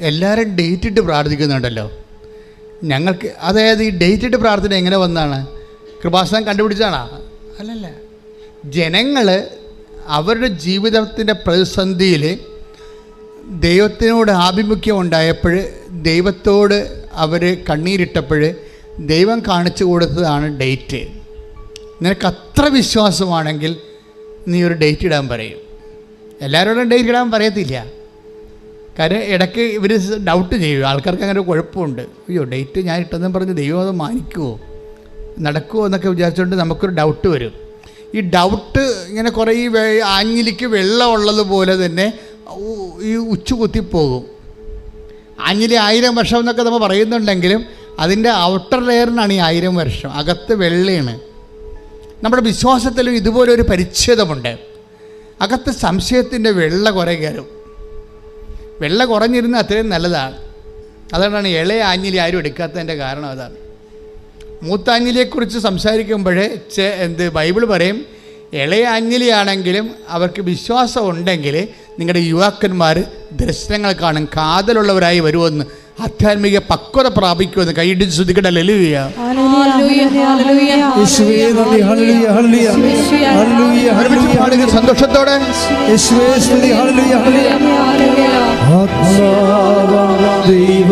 എല്ലാവരും ഡേറ്റ് ഇട്ട് പ്രാർത്ഥിക്കുന്നുണ്ടല്ലോ. ഞങ്ങൾക്ക് അതായത് ഈ ഡേറ്റ് ഇട്ട് പ്രാർത്ഥന എങ്ങനെ വന്നാണ് കൃപാസനം കണ്ടുപിടിച്ചാണോ അല്ലല്ല. ജനങ്ങൾ അവരുടെ ജീവിതത്തിന്റെ പ്രതിസന്ധിയിൽ ദൈവത്തിനോട് ആഭിമുഖ്യം ഉണ്ടായപ്പോൾ ദൈവത്തോട് അവർ കണ്ണീരിട്ടപ്പോൾ ദൈവം കാണിച്ചു കൊടുത്തതാണ് ഡേറ്റ് നിനക്ക് അത്ര വിശ്വാസമാണെങ്കിൽ നീ ഒരു ഡേറ്റ് ഇടാൻ പറയും. എല്ലാവരോടും ഡേറ്റ് ഇടാൻ പറയത്തില്ല. കാര്യം ഇടയ്ക്ക് ഇവർ ഡൗട്ട് ചെയ്യും. ആൾക്കാർക്ക് അങ്ങനെ കുഴപ്പമുണ്ട്. അയ്യോ ഡേറ്റ് ഞാൻ ഇട്ടെന്നും പറഞ്ഞ് ദൈവം അത് മാനിക്കുമോ നടക്കുമോ എന്നൊക്കെ വിചാരിച്ചുകൊണ്ട് നമുക്കൊരു ഡൗട്ട് വരും. ഈ ഡൗട്ട് ഇങ്ങനെ കുറേ ഈ ആഞ്ഞിലിക്ക് വെള്ളമുള്ളതുപോലെ തന്നെ ഈ ഉച്ച കുത്തിപ്പോകും. ആഞ്ഞിലി ആയിരം വർഷം എന്നൊക്കെ നമ്മൾ പറയുന്നുണ്ടെങ്കിലും അതിന്റെ ഔട്ടർ ലെയറിനാണ് ഈ ആയിരം വർഷം. അകത്ത് വെള്ളയാണ്. നമ്മുടെ വിശ്വാസത്തിലും ഇതുപോലൊരു പരിച്ഛേദമുണ്ട്. അകത്ത് സംശയത്തിന്റെ വെള്ള കുറേ കയറും. വെള്ള കുറഞ്ഞിരുന്ന അത്രയും നല്ലതാണ്. അതുകൊണ്ടാണ് ഇളയ ആഞ്ഞിലി ആരും എടുക്കാത്തതിന്റെ കാരണം അതാണ്. മൂത്താഞ്ഞിലിയെക്കുറിച്ച് സംസാരിക്കുമ്പോഴേ ചെ- എന്ത് ബൈബിൾ പറയും ഇളയ ആഞ്ഞിലിയാണെങ്കിലും അവർക്ക് വിശ്വാസം ഉണ്ടെങ്കിൽ നിങ്ങളുടെ യുവാക്കന്മാർ ദർശനങ്ങൾ കാണും കാതലുള്ളവരായി വരുമെന്ന് ആധ്യാത്മിക പക്വത പ്രാപിക്കുമെന്ന് കൈയിടിച്ച് ശ്രദ്ധിക്കട്ടെ. ലലുവിയ ഹല്ലേലൂയ, e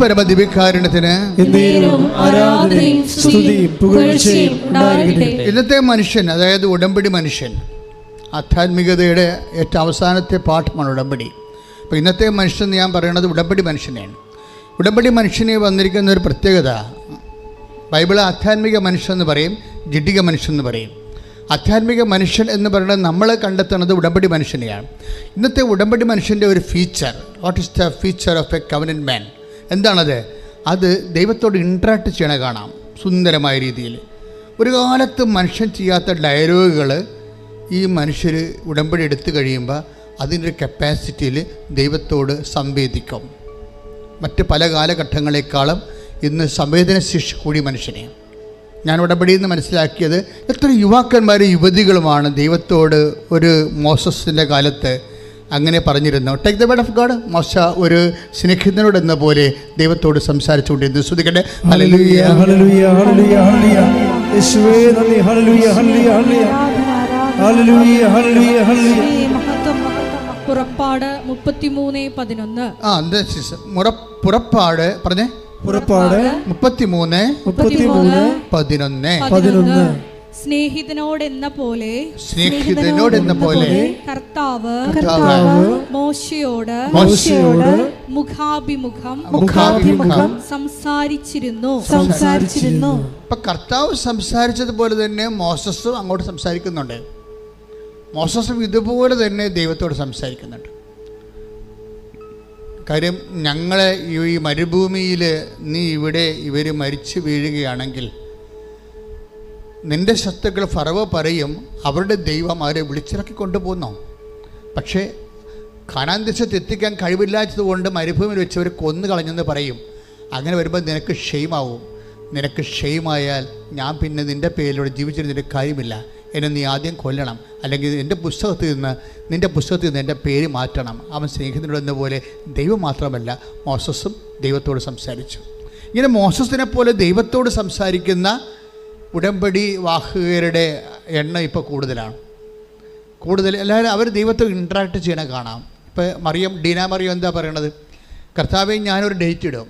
പരമ ദിവ്യകാരുണ്യത്തിന് ഇന്നത്തെ മനുഷ്യൻ അതായത് ഉടമ്പടി മനുഷ്യൻ ആധ്യാത്മികതയുടെ ഏറ്റവും അവസാനത്തെ പാഠമാണ് ഉടമ്പടി. അപ്പോൾ ഇന്നത്തെ മനുഷ്യൻ ഞാൻ പറയുന്നത് ഉടമ്പടി മനുഷ്യനെയാണ്. ഉടമ്പടി മനുഷ്യനെ വന്നിരിക്കുന്ന ഒരു പ്രത്യേകത ബൈബിൾ ആധ്യാത്മിക മനുഷ്യൻ എന്ന് പറയും ജിഡിക മനുഷ്യൻ എന്ന് പറയും. ആധ്യാത്മിക മനുഷ്യൻ എന്ന് പറയുന്നത് നമ്മൾ കണ്ടെത്തുന്നത് ഉടമ്പടി മനുഷ്യനെയാണ്. ഇന്നത്തെ ഉടമ്പടി മനുഷ്യന്റെ ഒരു feature what is the feature of a covenant man എന്താണത്? അത് ദൈവത്തോട് ഇൻട്രാക്ട് ചെയ്യണ കാണാം സുന്ദരമായ രീതിയിൽ. ഒരു കാലത്ത് മനുഷ്യൻ ചെയ്യാത്ത ഡയലോഗുകൾ ഈ മനുഷ്യർ ഉടമ്പടി എടുത്തു കഴിയുമ്പോൾ അതിന്റെ കപ്പാസിറ്റിയിൽ ദൈവത്തോട് സംവേദിക്കും. മറ്റ് പല കാലഘട്ടങ്ങളെക്കാളും ഇന്ന് സംവേദനശേഷി കൂടി മനുഷ്യനെ. ഞാൻ ഉടമ്പടി എന്ന് മനസ്സിലാക്കിയത് എത്ര യുവാക്കന്മാരും യുവതികളുമാണ് ദൈവത്തോട് ഒരു മോസസിന്റെ കാലത്ത് അങ്ങനെ പറഞ്ഞിരുന്നു. Take the word of God മോശ ഒരു സ്നേഹിതനോട് എന്ന പോലെ ദൈവത്തോട് സംസാരിച്ചുകൊണ്ടിരുന്നു. ശ്രദ്ധിക്കട്ടെ. പുറപ്പാട് മുപ്പത്തിമൂന്ന് പതിനൊന്ന്. ആ എന്താ സിസ്റ്റർ? മുറ പുറപ്പാട് പറഞ്ഞേ? പുറപ്പാട് മുപ്പത്തിമൂന്ന് മുപ്പത്തിമൂന്ന് പതിനൊന്ന്. പതിനൊന്ന്. സ്നേഹിതനോട് എന്ന പോലെ സ്നേഹിതനോട് എന്ന പോലെ കർത്താവ് കർത്താവ് മോശയോട് മോശയോട് മുഖാഭിമുഖം മുഖാഭിമുഖം സംസാരിച്ചിരുന്നു. സംസാരിച്ചിരുന്നു. ഇപ്പൊ കർത്താവ് സംസാരിച്ചതുപോലെ തന്നെ മോസസും അങ്ങോട്ട് സംസാരിക്കുന്നുണ്ട്. മോസസും ഇതുപോലെ തന്നെ ദൈവത്തോട് സംസാരിക്കുന്നുണ്ട്. കാര്യം ഞങ്ങളെ ഈ മരുഭൂമിയിൽ നീ ഇവിടെ ഇവർ മരിച്ചു വീഴുകയാണെങ്കിൽ നിന്റെ ശത്രുക്കൾ ഫറവ് പറയും അവരുടെ ദൈവം അവരെ വിളിച്ചിറക്കി കൊണ്ടുപോകുന്നു. പക്ഷേ കാണാൻ ദേശത്ത് എത്തിക്കാൻ കഴിവില്ലാത്തതുകൊണ്ട് മരുഭൂമിയിൽ വെച്ച് അവർ കൊന്നു കളഞ്ഞെന്ന് പറയും. അങ്ങനെ വരുമ്പോൾ നിനക്ക് ഷെയ്മാവും നിനക്ക് ഷെയ്മായാൽ ഞാൻ പിന്നെ നിന്റെ പേരിലൂടെ ജീവിച്ചിരുന്നതിന്റെ കാര്യമില്ല. എന്നെ നീ ആദ്യം കൊല്ലണം. അല്ലെങ്കിൽ എന്റെ പുസ്തകത്തിൽ നിന്ന് നിന്റെ പുസ്തകത്തിൽ നിന്ന് എന്റെ പേര് മാറ്റണം. അവൻ സ്നേഹിതനോടെന്ന പോലെ ദൈവം മാത്രമല്ല മോസസും ദൈവത്തോട് സംസാരിച്ചു. ഇങ്ങനെ മോസസിനെ പോലെ ദൈവത്തോട് സംസാരിക്കുന്ന ഉടമ്പടി വാഹകരുടെ എണ്ണം ഇപ്പോൾ കൂടുതലാണ്. കൂടുതൽ എല്ലാവരും അവർ ദൈവത്തെ ഇൻട്രാക്ട് ചെയ്യണ കാണാം. ഇപ്പോൾ മറിയം ഡീന മറിയം എന്താ പറയണത്? കർത്താവെ ഞാനൊരു ഡേറ്റ് ഇടും.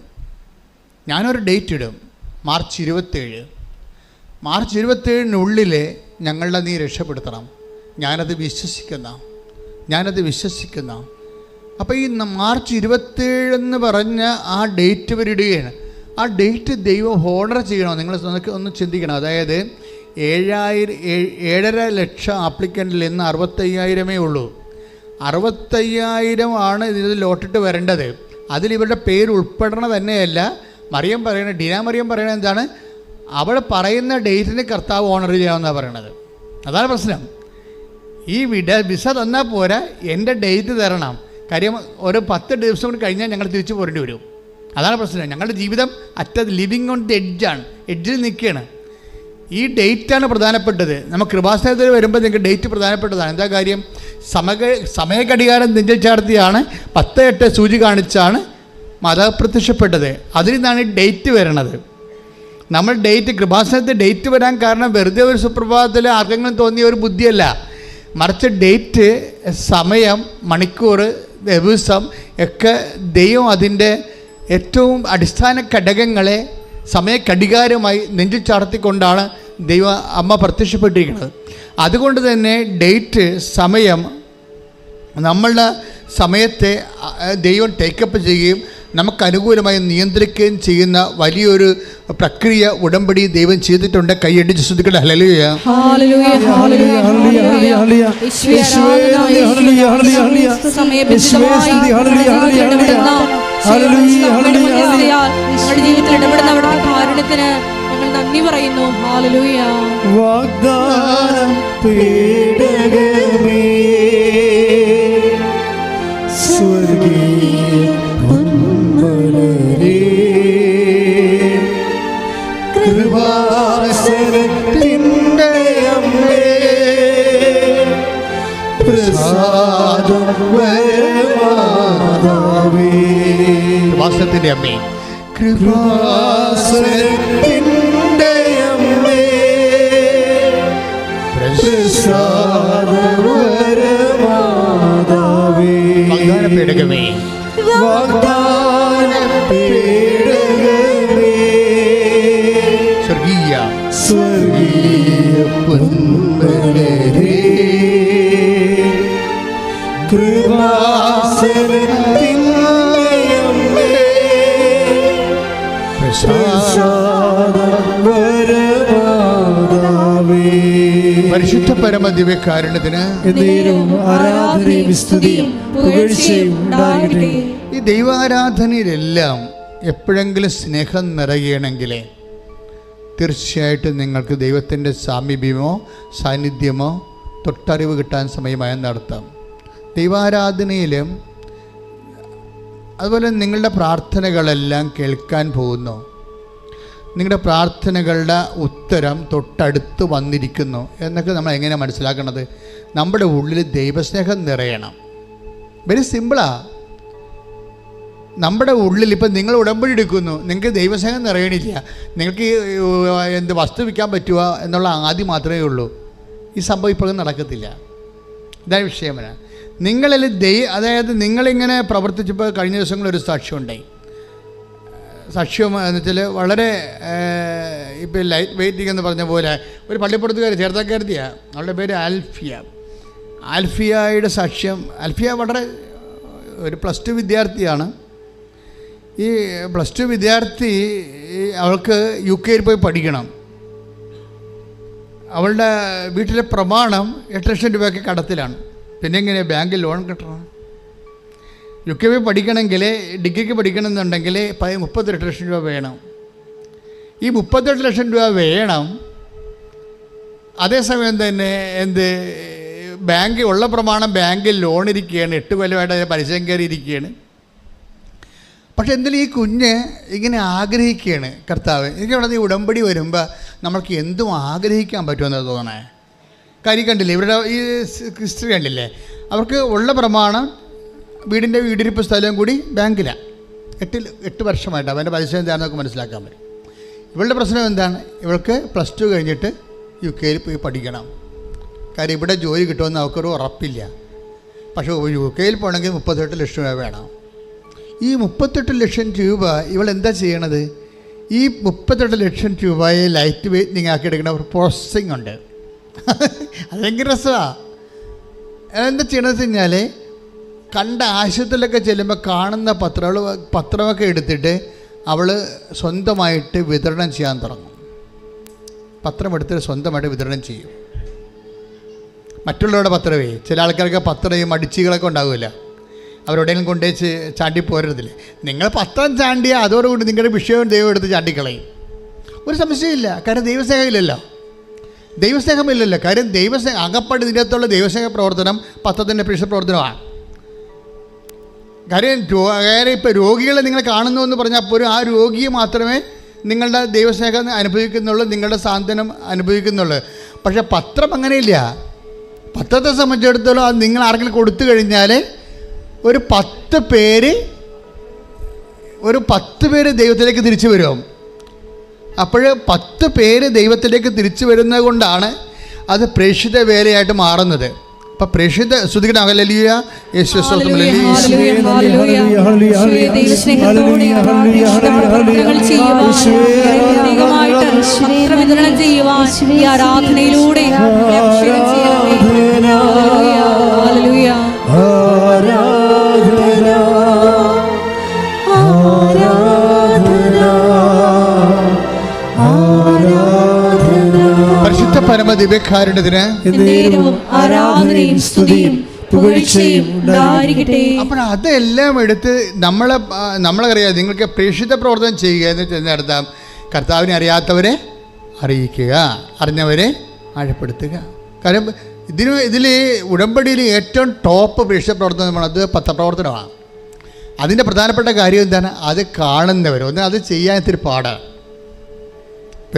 ഞാനൊരു ഡേറ്റ് ഇടും. മാർച്ച് ഇരുപത്തേഴ്. മാർച്ച് ഇരുപത്തേഴിനുള്ളിൽ ഞങ്ങളെ നീ രക്ഷപ്പെടുത്തണം. ഞാനത് വിശ്വസിക്കുന്ന. ഞാനത് വിശ്വസിക്കുന്ന. അപ്പോൾ ഈ മാർച്ച് ഇരുപത്തേഴെന്ന് പറഞ്ഞ ആ ഡേറ്റ് ഇവരിടുകയാണ്. ആ ഡേറ്റ് ദൈവം ഹോണർ ചെയ്യണോ? നിങ്ങൾ ഒന്ന് ചിന്തിക്കണം. അതായത് ഏഴായിരം ഏഴ് ഏഴര ലക്ഷം ആപ്ലിക്കന്റിൽ ഇന്ന് അറുപത്തയ്യായിരമേ ഉള്ളൂ. അറുപത്തയ്യായിരം ആണ് ഇതിൽ ലോട്ടിട്ട് വരേണ്ടത്. അതിൽ ഇവരുടെ പേര് ഉൾപ്പെടണ തന്നെയല്ല. മറിയം പറയണ ഡീന മറിയം പറയണ എന്താണ്? അവൾ പറയുന്ന ഡേറ്റിന് കർത്താവ് ഓണർ ചെയ്യാമെന്നാണ് പറയണത്. അതാണ് പ്രശ്നം. ഈ വിട വിസ തന്നാൽ പോരാ. എന്റെ ഡേറ്റ് തരണം. കാര്യം ഒരു പത്ത് ദിവസം കൂടി കഴിഞ്ഞാൽ ഞങ്ങൾ തിരിച്ചു പോരേണ്ടി വരും. അതാണ് പ്രശ്നം. ഞങ്ങളുടെ ജീവിതം അറ്റ ലിവിങ് ഓൺ ദി എഡ്ജാണ് എഡ്ജിൽ നിൽക്കുകയാണ്. ഈ ഡേറ്റാണ് പ്രധാനപ്പെട്ടത്. നമ്മൾ കൃപാസനത്തിൽ വരുമ്പോൾ നിങ്ങൾക്ക് ഡേറ്റ് പ്രധാനപ്പെട്ടതാണ്. എന്താ കാര്യം? സമയ സമയഘടികാരം നെഞ്ചൽ ചാർത്തിയാണ്. പത്ത് എട്ട് സൂചി കാണിച്ചാണ് മാതാവ് പ്രത്യക്ഷപ്പെട്ടത്. അതിൽ നിന്നാണ് ഈ ഡേറ്റ് വരണത്. നമ്മൾ ഡേറ്റ് കൃപാസനത്തിൽ ഡേറ്റ് വരാൻ കാരണം വെറുതെ ഒരു സുപ്രഭാതത്തിൽ ആർക്കെങ്കിലും തോന്നിയ ഒരു ബുദ്ധിയല്ല. മറിച്ച് ഡേറ്റ് സമയം മണിക്കൂർ ദിവസം ഒക്കെ ദൈവം അതിന്റെ ഏറ്റവും അടിസ്ഥാന ഘടകങ്ങളെ സമയക്കടികാരമായി നെഞ്ചു ചാർത്തിക്കൊണ്ടാണ് ദൈവ അമ്മ പ്രത്യക്ഷപ്പെട്ടിരിക്കുന്നത്. അതുകൊണ്ട് തന്നെ ഡേറ്റ് സമയം നമ്മളുടെ സമയത്തെ ദൈവം ടേക്കപ്പ് ചെയ്യുകയും നമുക്ക് അനുകൂലമായി നിയന്ത്രിക്കുകയും ചെയ്യുന്ന വലിയൊരു പ്രക്രിയ ഉടമ്പടി ദൈവം ചെയ്തിട്ടുണ്ട്. കൈയടിച്ച് ശ്രദ്ധിക്കട്ടെ. ഹലലുയ. സമയബന്ധിതമായി ജീവിതത്തിൽ ഇടപെടുന്ന അവിടുത്തെ കാരുണ്യത്തിന് ഞങ്ങൾ നന്ദി പറയുന്നു. ഹാലലൂയ വാഗ്ദാനം വാസത്തിന്റെ അമ്മേ. പേടകമേ സ്വർഗീയ. സ്വർഗീയ. പരിശുദ്ധ പരമ പുകഴ്ചയും ഈ ദൈവാരാധനയിലെല്ലാം എപ്പോഴെങ്കിലും സ്നേഹം നിറയണമെങ്കിൽ തീർച്ചയായിട്ടും നിങ്ങൾക്ക് ദൈവത്തിന്റെ സാമീപ്യമോ സാന്നിധ്യമോ തൊട്ടറിവ് കിട്ടാൻ സമയമായി നടത്താം ദൈവാരാധനയിലും അതുപോലെ നിങ്ങളുടെ പ്രാർത്ഥനകളെല്ലാം കേൾക്കാൻ പോകുന്നു. നിങ്ങളുടെ പ്രാർത്ഥനകളുടെ ഉത്തരം തൊട്ടടുത്ത് വന്നിരിക്കുന്നു എന്നൊക്കെ നമ്മൾ എങ്ങനെ മനസ്സിലാക്കണത് നമ്മുടെ ഉള്ളിൽ ദൈവസ്നേഹം നിറയണം. വെരി സിമ്പിളാണ് നമ്മുടെ ഉള്ളിൽ ഇപ്പം നിങ്ങൾ ഉടമ്പടി എടുക്കുന്നു. നിങ്ങൾക്ക് ദൈവസ്നേഹം നിറയണില്ല. നിങ്ങൾക്ക് എന്ത് വസ്തു വിൽക്കാൻ പറ്റുക എന്നുള്ള ആദ്യം മാത്രമേ ഉള്ളൂ. ഈ സംഭവം ഇപ്പോഴും നടക്കത്തില്ല. ഇതാണ് വിഷയം വരാൻ. നിങ്ങളിൽ ദൈ അതായത് നിങ്ങളിങ്ങനെ പ്രവർത്തിച്ചപ്പോൾ കഴിഞ്ഞ ദിവസങ്ങളൊരു സാക്ഷ്യമുണ്ടായി. സാക്ഷ്യം എന്ന് വെച്ചാൽ വളരെ ഇപ്പോൾ ലൈറ്റ് വെയിറ്റിംഗ് എന്ന് പറഞ്ഞ പോലെ ഒരു പള്ളിപ്പുറത്തുകാരി ചേർത്തക്കാരത്തിയാണ് അവളുടെ പേര് ആൽഫിയ. ആൽഫിയയുടെ സാക്ഷ്യം ആൽഫിയ വളരെ ഒരു പ്ലസ് ടു വിദ്യാർത്ഥിയാണ്. ഈ പ്ലസ് ടു വിദ്യാർത്ഥി അവൾക്ക് യു കെയിൽ പോയി പഠിക്കണം. അവളുടെ വീട്ടിലെ പ്രമാണം എട്ട് ലക്ഷം രൂപയൊക്കെ കടത്തിലാണ്. പിന്നെ എങ്ങനെ ബാങ്കിൽ ലോൺ കിട്ടണം? യു കെ വി പഠിക്കണമെങ്കിൽ ഡിഗ്രിക്ക് പഠിക്കണമെന്നുണ്ടെങ്കിൽ മുപ്പത്തെട്ട് ലക്ഷം രൂപ വേണം. ഈ മുപ്പത്തെട്ട് ലക്ഷം രൂപ വേണം. അതേസമയം തന്നെ എന്ത് ബാങ്ക് ഉള്ള പ്രമാണം ബാങ്കിൽ ലോൺ ഇരിക്കുകയാണ്. എട്ട് കൊല്ലമായിട്ട് അതിന് പലിശ കയറിയിരിക്കുകയാണ് പക്ഷെ എന്തെങ്കിലും ഈ കുഞ്ഞ് ഇങ്ങനെ ആഗ്രഹിക്കുകയാണ് കർത്താവ്. എനിക്ക് ഇവിടെ ഈ ഉടമ്പടി വരുമ്പോൾ നമ്മൾക്ക് എന്തും ആഗ്രഹിക്കാൻ പറ്റുമെന്ന് തോന്നണേ. കാര്യം കണ്ടില്ലേ? ഇവരുടെ ഈ ഹിസ്റ്ററി കണ്ടില്ലേ? അവർക്ക് ഉള്ള പ്രമാണം വീടിന്റെ വീടിരിപ്പ് സ്ഥലവും കൂടി ബാങ്കിലാണ് എട്ടിൽ എട്ട് വർഷമായിട്ട് അവന്റെ പലിശ എന്താണെന്നൊക്കെ മനസ്സിലാക്കാൻ പറ്റും. ഇവളുടെ പ്രശ്നം എന്താണ്? ഇവൾക്ക് പ്ലസ് ടു കഴിഞ്ഞിട്ട് യു കെയിൽ പോയി പഠിക്കണം. കാര്യം ഇവിടെ ജോലി കിട്ടുമെന്ന് അവർക്കൊരു ഉറപ്പില്ല. പക്ഷേ യു കെയിൽ പോകണമെങ്കിൽ മുപ്പത്തെട്ട് ലക്ഷം രൂപ വേണം. ഈ മുപ്പത്തെട്ട് ലക്ഷം രൂപ ഇവൾ എന്താ ചെയ്യണത്? ഈ മുപ്പത്തെട്ട് ലക്ഷം രൂപയെ ലൈറ്റ് വെയ്റ്റിംഗ് ആക്കി എടുക്കുന്ന ഒരു പ്രോസസ്സിങ് ഉണ്ട്. അത് ഭയങ്കര രസമാണ് എന്താ ചെയ്യണമെന്ന് വെച്ച് കഴിഞ്ഞാൽ കണ്ട ആശുപത്രിയിലൊക്കെ ചെല്ലുമ്പോൾ കാണുന്ന പത്രങ്ങൾ പത്രമൊക്കെ എടുത്തിട്ട് അവൾ സ്വന്തമായിട്ട് വിതരണം ചെയ്യാൻ തുടങ്ങും. പത്രം എടുത്തിട്ട് സ്വന്തമായിട്ട് വിതരണം ചെയ്യും. മറ്റുള്ളവരുടെ പത്രമേ ചില ആൾക്കാർക്ക് പത്രയും അടിച്ചുകളൊക്കെ ഉണ്ടാവില്ല. അവരെവിടെയെങ്കിലും കൊണ്ടുവച്ച് ചാണ്ടി പോരരുതില്ലേ. നിങ്ങൾ പത്രം ചാണ്ടിയാൽ അതോടുകൂടി നിങ്ങളുടെ വിഷയവും ദൈവം എടുത്ത് ചാണ്ടിക്കളയും. ഒരു സംശയമില്ല കാരണം ദൈവസ്നേഹമില്ലല്ലോ. ദൈവസ്നേഹമില്ലല്ലോ. കാര്യം ദൈവസ്നേഹം അകപ്പാട് ഇതിനകത്തുള്ള ദൈവസ്നേഹ പ്രവർത്തനം പത്രത്തിന്റെ പ്രേക്ഷ പ്രവർത്തനമാണ്. കാര്യം കാര്യം ഇപ്പോൾ രോഗികളെ നിങ്ങൾ കാണുന്നു എന്ന് പറഞ്ഞാൽ പോലും ആ രോഗിയെ മാത്രമേ നിങ്ങളുടെ ദൈവസ്നേഹം അനുഭവിക്കുന്നുള്ളൂ നിങ്ങളുടെ സാന്ത്വനം അനുഭവിക്കുന്നുള്ളൂ. പക്ഷെ പത്രം അങ്ങനെയില്ല. പത്രത്തെ സംബന്ധിച്ചിടത്തോളം അത് നിങ്ങൾ ആർക്കെങ്കിലും കൊടുത്തു കഴിഞ്ഞാൽ ഒരു പത്ത് പേര് ഒരു പത്ത് പേര് ദൈവത്തിലേക്ക് തിരിച്ചു വരും. അപ്പോൾ പത്ത് പേര് ദൈവത്തിലേക്ക് തിരിച്ചു വരുന്നത് കൊണ്ടാണ് അത് പ്രേക്ഷിത വേലയായിട്ട് മാറുന്നത്. അപ്പം പ്രേക്ഷിത യേശു ഹല്ലേലൂയ, ദിവ്യകാരുണ്യത്തിന് ആരാധനയും സ്തുതിയും അപ്പോൾ അതെല്ലാം എടുത്ത് നമ്മളെ നമ്മളറിയാം നിങ്ങൾക്ക് പ്രേക്ഷിത പ്രവർത്തനം ചെയ്യുക എന്ന് ചെന്നർത്ഥം കർത്താവിനെ അറിയാത്തവരെ അറിയിക്കുക അറിഞ്ഞവരെ ആഴപ്പെടുത്തുക. കാരണം ഇതിന് ഇതിൽ ഉടമ്പടിയിൽ ഏറ്റവും ടോപ്പ് പ്രേക്ഷിത പ്രവർത്തനമാണ് അത് പത്രപ്രവർത്തനമാണ്. അതിന്റെ പ്രധാനപ്പെട്ട കാര്യം എന്താണ്? അത് കാണുന്നവർ ഒന്ന് അത് ചെയ്യാൻ ഇത്തിരി പാടാണ്.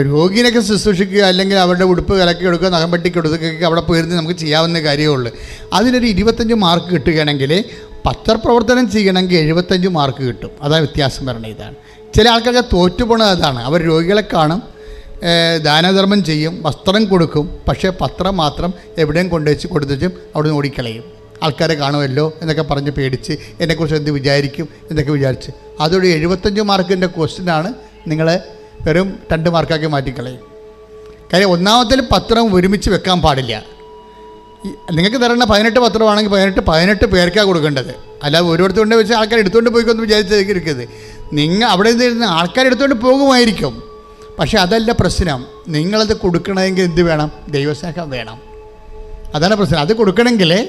രോഗിനൊക്കെ ശുശ്രൂഷിക്കുക അല്ലെങ്കിൽ അവരുടെ ഉടുപ്പ് കലക്കി കൊടുക്കുക നഖം കൊടുക്കുകയൊക്കെ അവിടെ പോയിരുന്ന് നമുക്ക് ചെയ്യാവുന്ന കാര്യമുള്ളൂ അതിനൊരു ഇരുപത്തഞ്ച് മാർക്ക് കിട്ടുകയാണെങ്കിൽ പത്രപ്രവർത്തനം ചെയ്യണമെങ്കിൽ എഴുപത്തഞ്ച് മാർക്ക് കിട്ടും. അതാണ് വ്യത്യാസം പറയുന്നത് ഇതാണ്. ചില ആൾക്കാർക്ക് തോറ്റുപോണത് അതാണ്. അവർ രോഗികളെ കാണും ദാനധർമ്മം ചെയ്യും വസ്ത്രം കൊടുക്കും പക്ഷേ പത്രം മാത്രം എവിടെയും കൊണ്ടുവച്ച് കൊടുത്തിട്ടും അവിടെ നിന്ന് ഓടിക്കളയും. ആൾക്കാരെ കാണുമല്ലോ എന്നൊക്കെ പറഞ്ഞ് പേടിച്ച് എന്നെക്കുറിച്ച് എന്ത് വിചാരിക്കും എന്നൊക്കെ വിചാരിച്ച്. അതൊരു എഴുപത്തഞ്ച് മാർക്കിന്റെ ക്വസ്റ്റ്യനാണ് നിങ്ങൾ വെറും രണ്ട് മാർക്കാക്കി മാറ്റിക്കളയും. കാര്യം ഒന്നാമത്തിൽ പത്രം ഒരുമിച്ച് വെക്കാൻ പാടില്ല. നിങ്ങൾക്ക് തരേണ്ട പതിനെട്ട് പത്രമാണെങ്കിൽ പതിനെട്ട് പതിനെട്ട് പേർക്കാണ് കൊടുക്കേണ്ടത്. അല്ലാതെ ഓരോരുത്തർ കൊണ്ട് വെച്ച് ആൾക്കാർ എടുത്തുകൊണ്ട് പോയിക്കൊന്ന് വിചാരിച്ചിരിക്കരുത്. നിങ്ങൾ അവിടെ നിന്ന് ആൾക്കാർ എടുത്തുകൊണ്ട് പോകുമായിരിക്കും. പക്ഷേ അതല്ല പ്രശ്നം. നിങ്ങളത് കൊടുക്കണമെങ്കിൽ എന്ത് വേണം? ദൈവസ്നേഹം വേണം. അതാണ് പ്രശ്നം. അത് കൊടുക്കണമെങ്കിൽ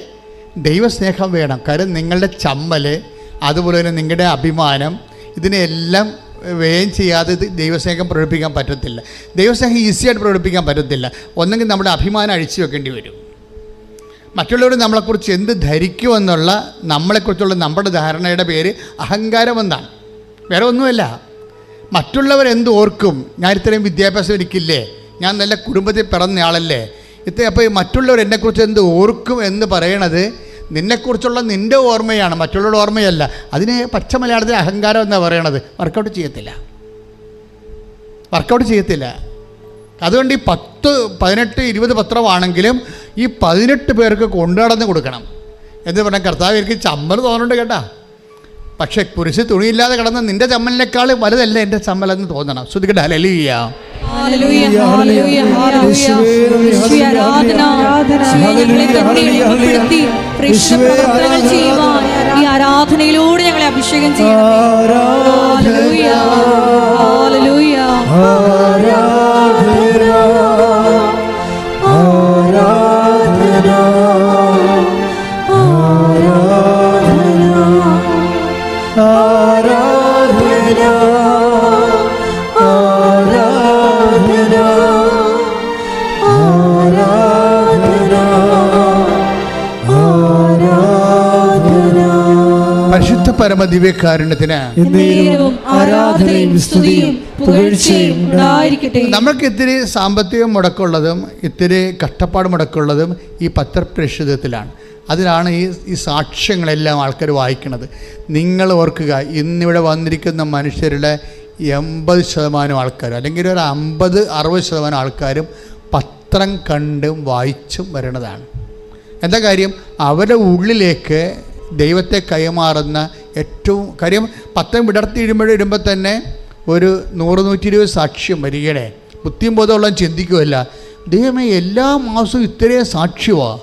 ദൈവസ്നേഹം വേണം. കാര്യം നിങ്ങളുടെ ചമ്മൽ അതുപോലെ തന്നെ നിങ്ങളുടെ അഭിമാനം ഇതിനെല്ലാം വ്യയം ചെയ്യാതെ ദൈവസ്നേഹം പ്രകടിപ്പിക്കാൻ പറ്റത്തില്ല. ദൈവസ്നേഹം ഈസിയായിട്ട് പ്രകടിപ്പിക്കാൻ പറ്റത്തില്ല. ഒന്നെങ്കിൽ നമ്മുടെ അഭിമാനം അഴിച്ചു വെക്കേണ്ടി വരും. മറ്റുള്ളവർ നമ്മളെക്കുറിച്ച് എന്ത് ധരിക്കുമെന്നുള്ള നമ്മളെക്കുറിച്ചുള്ള നമ്മുടെ ധാരണയുടെ പേര് അഹങ്കാരമെന്നാണ് വേറെ ഒന്നുമല്ല. മറ്റുള്ളവർ എന്ത് ഓർക്കും? ഞാൻ ഇത്രയും വിദ്യാഭ്യാസം എനിക്കില്ലേ? ഞാൻ നല്ല കുടുംബത്തിൽ പിറന്നയാളല്ലേ? ഇത്ര അപ്പോൾ മറ്റുള്ളവർ എന്നെക്കുറിച്ച് എന്ത് ഓർക്കും എന്ന് പറയണത് നിന്നെക്കുറിച്ചുള്ള നിന്റെ ഓർമ്മയാണ് മറ്റുള്ളവരുടെ ഓർമ്മയല്ല. അതിന് പച്ച മലയാളത്തിൽ അഹങ്കാരം എന്നാണ് പറയണത്? വർക്കൗട്ട് ചെയ്യത്തില്ല. വർക്കൗട്ട് ചെയ്യത്തില്ല. അതുകൊണ്ട് ഈ പത്ത് പതിനെട്ട് ഇരുപത് പത്രമാണെങ്കിലും ഈ പതിനെട്ട് പേർക്ക് കൊണ്ടുനടന്ന് കൊടുക്കണം. എന്ന് പറഞ്ഞാൽ കർത്താവ് എനിക്ക് ചമ്മൽ തോന്നുന്നുണ്ട് കേട്ടാ. പക്ഷേ കുരിശ് തുണിയില്ലാതെ കിടന്ന നിന്റെ ചമ്മലിനേക്കാൾ വലുതല്ല എന്റെ ചമ്മലെന്ന് തോന്നണം. ശ്രദ്ധിക്കട്ടെ. യേശുവേ, ആരാധന. പ്രവർത്തനങ്ങൾ ചെയ്യുവാൻ ഈ ആരാധനയിലൂടെ ഞങ്ങളെ അഭിഷേകം ചെയ്യണമേ പരമ ദിവ്യകാരുണ്യത്തിന് ആരാധനയും സ്തുതിയും പുകഴ്ചയും ഉണ്ടായിരിക്കട്ടെ. നമ്മൾക്ക് ഇത്തിരി സാമ്പത്തികം മുടക്കുള്ളതും ഇത്തിരി കഷ്ടപ്പാട് മുടക്കുള്ളതും ഈ പത്രപ്രേക്ഷിതത്തിലാണ്. അതിലാണ് ഈ ഈ സാക്ഷ്യങ്ങളെല്ലാം ആൾക്കാർ വായിക്കുന്നത്. നിങ്ങൾ ഓർക്കുക ഇന്നിവിടെ വന്നിരിക്കുന്ന മനുഷ്യരുടെ എൺപത് ശതമാനം ആൾക്കാരും അല്ലെങ്കിൽ ഒരു അമ്പത് അറുപത് ശതമാനം ആൾക്കാരും പത്രം കണ്ടും വായിച്ചും വരണതാണ്. എന്താ കാര്യം? അവരുടെ ഉള്ളിലേക്ക് ദൈവത്തെ കൈമാറുന്ന ഏറ്റവും കാര്യം പത്രം വിടർത്തി ഇടുമ്പോൾ ഇടുമ്പോൾ തന്നെ ഒരു നൂറ് നൂറ്റി ഇരുപത് സാക്ഷ്യം വരികയുടെ ബുദ്ധിയും ബോധമുള്ള ചിന്തിക്കുമല്ല ദൈവമേ എല്ലാ മാസവും ഇത്രയും സാക്ഷ്യമാണ്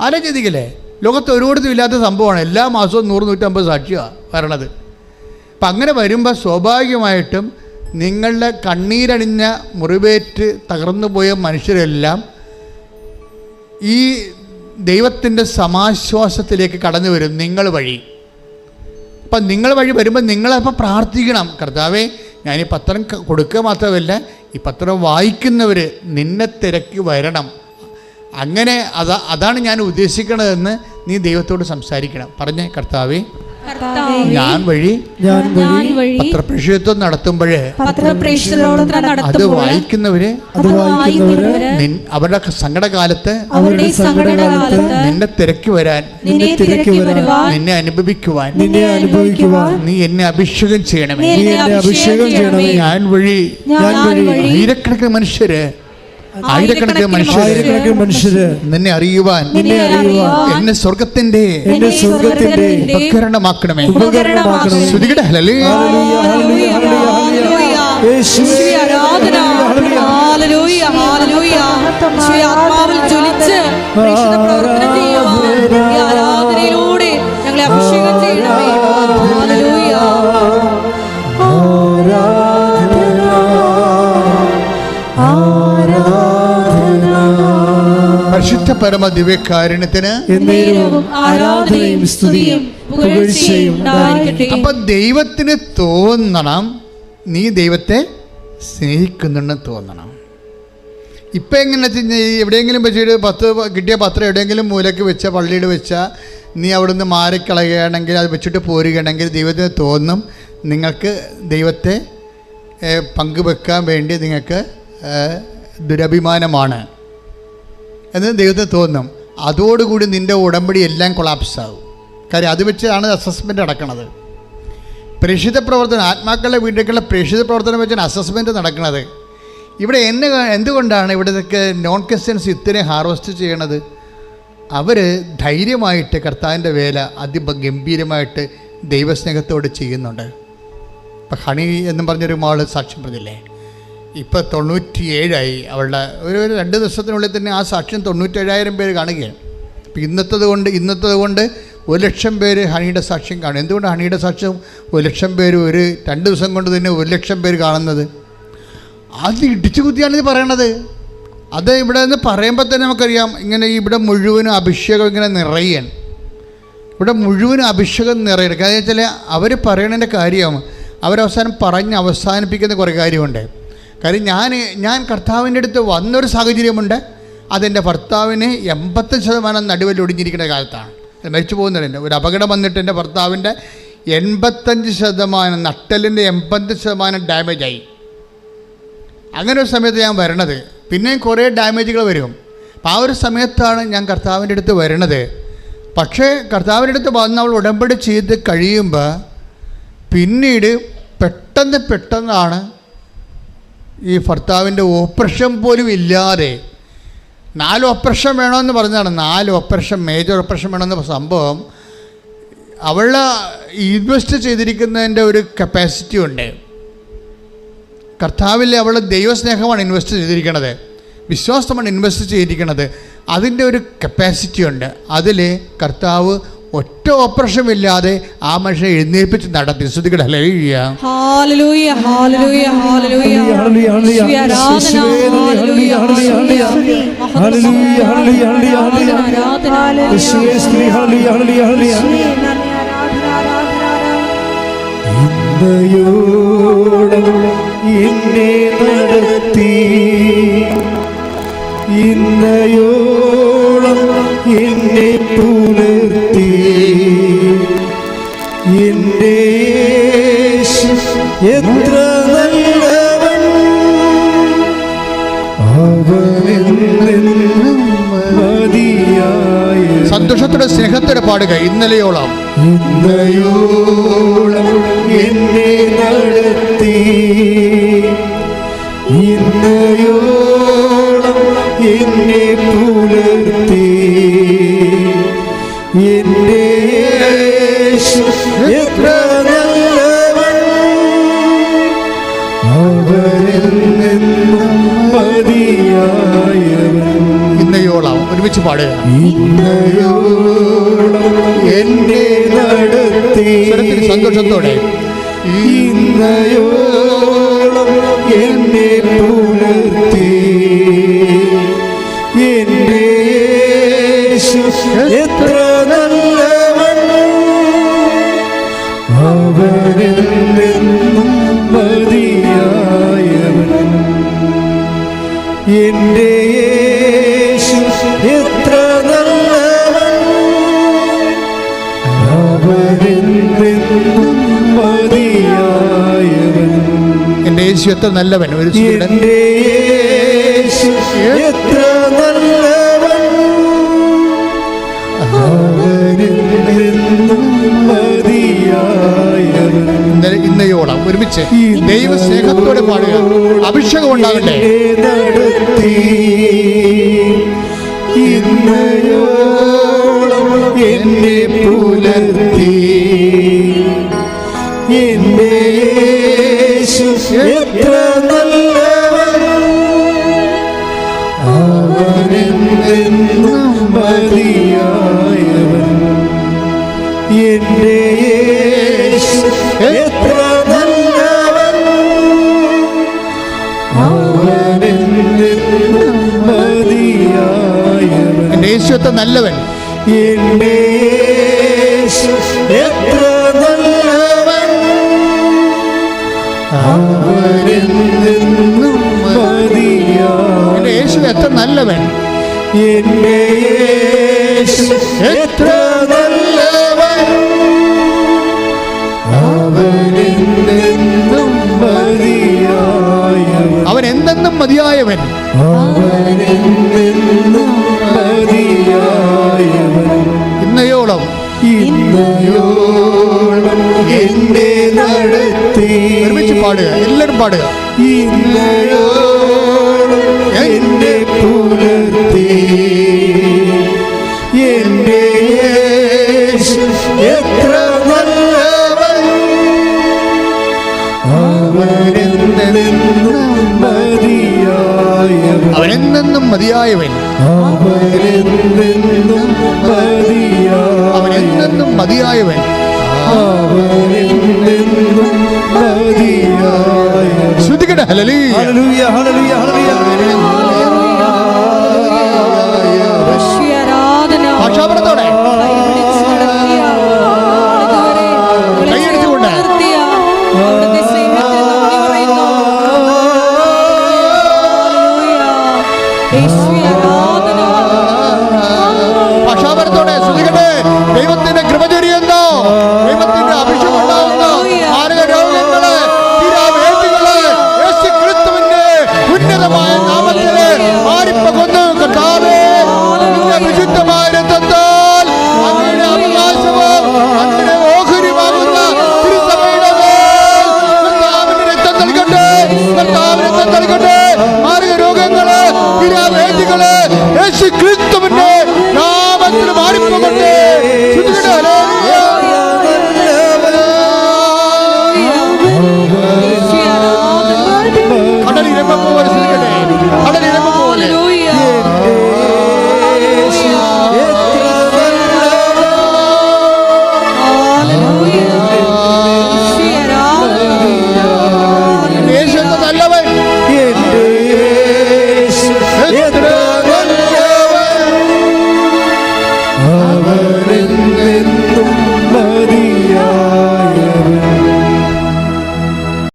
ആരും ചിന്തിക്കില്ലേ ലോകത്ത് ഒരിടത്തും ഇല്ലാത്ത സംഭവമാണ്. എല്ലാ മാസവും നൂറ് നൂറ്റമ്പത് സാക്ഷ്യമാണ് വരണത്. അപ്പം അങ്ങനെ വരുമ്പോൾ സ്വാഭാവികമായിട്ടും നിങ്ങളുടെ കണ്ണീരണിഞ്ഞ മുറിവേറ്റ് തകർന്നു പോയ മനുഷ്യരെല്ലാം ഈ ദൈവത്തിന്റെ സമാശ്വാസത്തിലേക്ക് കടന്നു വരും നിങ്ങൾ വഴി. അപ്പം നിങ്ങൾ വഴി വരുമ്പോൾ നിങ്ങളപ്പോൾ പ്രാർത്ഥിക്കണം. കർത്താവേ ഞാൻ ഈ പത്രം കൊടുക്കുക മാത്രമല്ല ഈ പത്രം വായിക്കുന്നവർ നിന്നെ തിരക്കി വരണം. അങ്ങനെ അതാ അതാണ് ഞാൻ ഉദ്ദേശിക്കണതെന്ന് നീ ദൈവത്തോട് സംസാരിക്കണം. പറഞ്ഞേ കർത്താവേ. ഞാൻ വഴി ഞാൻ വഴി പത്രപ്രേക്ഷിത്വം നടത്തുമ്പോഴേ അത് നടത്തുമ്പോൾ വായിക്കുന്നവര് അവരുടെ സങ്കടകാലത്ത് അവരുടെ സങ്കടകാലത്ത് നിന്നെ തിരക്കി വരാൻ നിന്നെ തിരക്കി വരുവാൻ നിന്നെ അനുഭവിക്കുവാൻ നിന്നെ അനുഭവിക്കുവാൻ നീ എന്നെ അഭിഷേകം ചെയ്യണമേ. നീ എന്നെ അഭിഷേകം ചെയ്യണമേ. ഞാൻ വഴി ഞാൻ വഴി ആയിരക്കണക്കിന് മനുഷ്യര് ആയിരക്കണക്കിന് മനുഷ്യർ ആയിരക്കണക്കിന് മനുഷ്യര് നിന്നെ അറിയുവാൻ നിന്നെ അറിയുവാൻ എന്നെ സ്വർഗത്തിന്റെ എന്നെ സ്വർഗത്തിന്റെ ഉപകരണമാക്കണമേ. ഉപകരണമാക്കണമേ. ശ്രുതികട ഹല്ലേലൂയ. ഹല്ലേലൂയ, ഹല്ലേലൂയ, ഹല്ലേലൂയ. യേശുവേ, ആരാധന. ഹല്ലേലൂയ. ഹല്ലേലൂയ യേശുവേ, ആത്മാവിൽ ജ്വലിച്ച് പ്രേക്ഷിത പ്രവർത്തനം ചെയ്യുവാൻ ഈ ആരാധനയിലൂടെ ഞങ്ങളെ അഭിഷേകം ചെയ്യണമേ. ഹാലലൂയ പരിശുദ്ധ പരമ ദിവ്യകാരുണ്യത്തിന് ആരാധനയും സ്തുതിയും അപ്പൊ ദൈവത്തിന് തോന്നണം. നീ ദൈവത്തെ സ്നേഹിക്കുന്നുണ്ടെന്ന് തോന്നണം. ഇപ്പം എങ്ങനെ എവിടെയെങ്കിലും വെച്ചിട്ട് പത്ത് കിട്ടിയ പത്രം എവിടെയെങ്കിലും മൂലയ്ക്ക് വെച്ച പള്ളിയിൽ വെച്ച നീ അവിടുന്ന് മാറിക്കളയുകയാണെങ്കിൽ അത് വെച്ചിട്ട് പോരുകയാണെങ്കിൽ ദൈവത്തിന് തോന്നും നിങ്ങൾക്ക് ദൈവത്തെ പങ്കുവെക്കാൻ വേണ്ടി നിങ്ങൾക്ക് ദുരഭിമാനമാണ്. എന്ന് ദൈവത്തിന് തോന്നും. അതോടുകൂടി നിന്റെ ഉടമ്പടി എല്ലാം കൊളാപ്സ് ആകും. കാര്യം അത് വെച്ചാണ് അസസ്മെന്റ് നടക്കുന്നത് പ്രേക്ഷിത പ്രവർത്തനം ആത്മാക്കളുടെ വീട്ടിലേക്കുള്ള പ്രേക്ഷിത പ്രവർത്തനം വെച്ചാണ് അസസ്മെന്റ് നടക്കുന്നത് ഇവിടെ എന്നെ എന്തുകൊണ്ടാണ് ഇവിടത്തേക്ക് നോൺ ക്രിസ്ത്യൻസ് ഇത്രയും ഹാർവസ്റ്റ് ചെയ്യണത്? അവർ ധൈര്യമായിട്ട് കർത്താവിന്റെ വേല അതിഗംഭീരമായിട്ട് ദൈവസ്നേഹത്തോട് ചെയ്യുന്നുണ്ട്. ഇപ്പം ഹണി എന്നും പറഞ്ഞൊരു മാൾ സാക്ഷ്യം പറഞ്ഞില്ലേ? ഇപ്പോൾ തൊണ്ണൂറ്റിയേഴായി. അവളുടെ ഒരു ഒരു രണ്ട് ദിവസത്തിനുള്ളിൽ തന്നെ ആ സാക്ഷ്യം തൊണ്ണൂറ്റേഴായിരം പേര് കാണുകയാണ്. ഇപ്പം ഇന്നത്തത് കൊണ്ട് ഇന്നത്തത് കൊണ്ട് ഒരു ലക്ഷം പേര് ഹണിയുടെ സാക്ഷ്യം കാണും. എന്തുകൊണ്ട് ഹണിയുടെ സാക്ഷ്യം ഒരു ലക്ഷം പേര് ഒരു രണ്ട് ദിവസം കൊണ്ട് തന്നെ ഒരു ലക്ഷം പേര് കാണുന്നത്? അത് ഇടിച്ചു കുത്തിയാണ് ഇത് പറയണത്. അത് ഇവിടെ നിന്ന് പറയുമ്പോൾ തന്നെ നമുക്കറിയാം ഇങ്ങനെ ഇവിടെ മുഴുവനും അഭിഷേകം ഇങ്ങനെ നിറയാണ് ഇവിടെ മുഴുവനും അഭിഷേകം നിറയണം കാരണം വെച്ചാൽ അവർ പറയണതിന്റെ കാര്യം അവരവസാനം പറഞ്ഞ് അവസാനിപ്പിക്കുന്ന കുറേ കാര്യമുണ്ട്. കാര്യം ഞാൻ ഞാൻ കർത്താവിന്റെ അടുത്ത് വന്നൊരു സാഹചര്യമുണ്ട്. അതെന്റെ ഭർത്താവിന് എൺപത്തഞ്ച് ശതമാനം നടുവിൽ ഒടിഞ്ഞിരിക്കുന്ന കാലത്താണ്. മരിച്ചു പോകുന്നതിന്റെ ഒരു അപകടം വന്നിട്ട് എന്റെ ഭർത്താവിന്റെ എൺപത്തഞ്ച് ശതമാനം നട്ടലിന്റെ എൺപത്തഞ്ച് ശതമാനം ഡാമേജായി. അങ്ങനെ ഒരു സമയത്ത് ഞാൻ വരണത്. പിന്നെയും കുറേ ഡാമേജുകൾ വരും. അപ്പം ആ ഒരു സമയത്താണ് ഞാൻ കർത്താവിന്റെ അടുത്ത് വരണത്. പക്ഷേ കർത്താവിന്റെ അടുത്ത് വന്ന് അവൾ ഉടമ്പടി ചെയ്ത് കഴിയുമ്പോൾ പിന്നീട് പെട്ടെന്ന് പെട്ടെന്നാണ് ഈ ഭർത്താവിന്റെ ഓപ്പറേഷൻ പോലും ഇല്ലാതെ നാല് ഓപ്പറേഷൻ വേണമെന്ന് പറഞ്ഞതാണ്. നാല് ഓപ്പറേഷൻ മേജർ ഓപ്പറേഷൻ വേണമെന്ന സംഭവം അവളെ ഇൻവെസ്റ്റ് ചെയ്തിരിക്കുന്നതിന്റെ ഒരു കപ്പാസിറ്റി ഉണ്ട്. കർത്താവിൽ അവൾ ദൈവസ്നേഹമാണ് ഇൻവെസ്റ്റ് ചെയ്തിരിക്കുന്നത് വിശ്വാസമാണ് ഇൻവെസ്റ്റ് ചെയ്തിരിക്കുന്നത് അതിന്റെ ഒരു കപ്പാസിറ്റി ഉണ്ട്. അതിൽ കർത്താവ് ഒറ്റ ഓപ്പറേഷൻ ഇല്ലാതെ ആ മനുഷ്യനെ എഴുന്നേൽപ്പിച്ച് നടത്തി ശ്രുതികട ഹല്ലേലൂയ ഹാലലൂയ ഹാലലൂയ ഹാലലൂയ ഹല്ലേലൂയ, ഹല്ലേലൂയ. യേശുവേ, ആരാധന ഹല്ലേലൂയ, ഹല്ലേലൂയ. ഹല്ലേലൂയ, ഹല്ലേലൂയ, ഹല്ലേലൂയ, ഹല്ലേലൂയ. ആരാധന യേശുവേ, സ്തുതി, ഹല്ലേലൂയ, ഹല്ലേലൂയ, ഹല്ലേലൂയ. ഇന്നയോളം എന്നെ നടത്തി ഇന്നയോളം എന്നെ പുലർത്തി. യേശു എത്ര നല്ലവൻ. അവനെന്നും മതിയായ. സന്തോഷത്തോടെ സ്നേഹത്തോടെ പാടുക ഇന്നലെയോളം. ഇന്നയോളം എന്നെ നടത്തി. ഇന്നയോളം എന്നെ പുലർത്തി. യേശു എത്ര നല്ലവൻ. അവരിൽ നിന്നും മതിയായവൻ. ഇന്നയോളം ഒരുമിച്ച് പാടുക. ഇന്നയോളം എന്നെ നടത്തി. സ്വരത്തിൽ സന്തോഷത്തോടെ. ഇന്നയോളം എന്നെ പുലർത്തി. എന്റെ യേശു എത്ര അവനെന്നും എന്റെ യേശു എത്ര നല്ലവൻ. എന്റെ യേശു എത്ര നല്ലവൻ. ഒരു എത്ര ഇന്നയോളം ഒരുമിച്ച് ദൈവ സ്നേഹത്തോടെ പാടുക. അഭിഷേകം ഉണ്ടാകട്ടെ. എന്നെ പുലർത്തി. എത്ര നല്ലവൻ. എത്ര നല്ലവൻ. യേശു എത്ര നല്ലവൻ. യേശു എത്ര നല്ലവൻ. അവനെന്നും മതിയായവൻ അവൻ എന്തെന്നും മതിയായവൻ. അവനെന്നും എല്ലാവരും പാടുക എന്നെ പുലർത്തി. എത്ര നല്ലവൻ. അവനെന്നെന്നും മതിയായവൻ. അവനെന്നും മതിയായവൻ. മതിയായവൻ. ശ്രദ്ധിക്കട്ടെ ഹലലി ഹല്ലേലൂയ. ഹല്ലേലൂയ ഹല്ലേലൂയ യേശുവേ,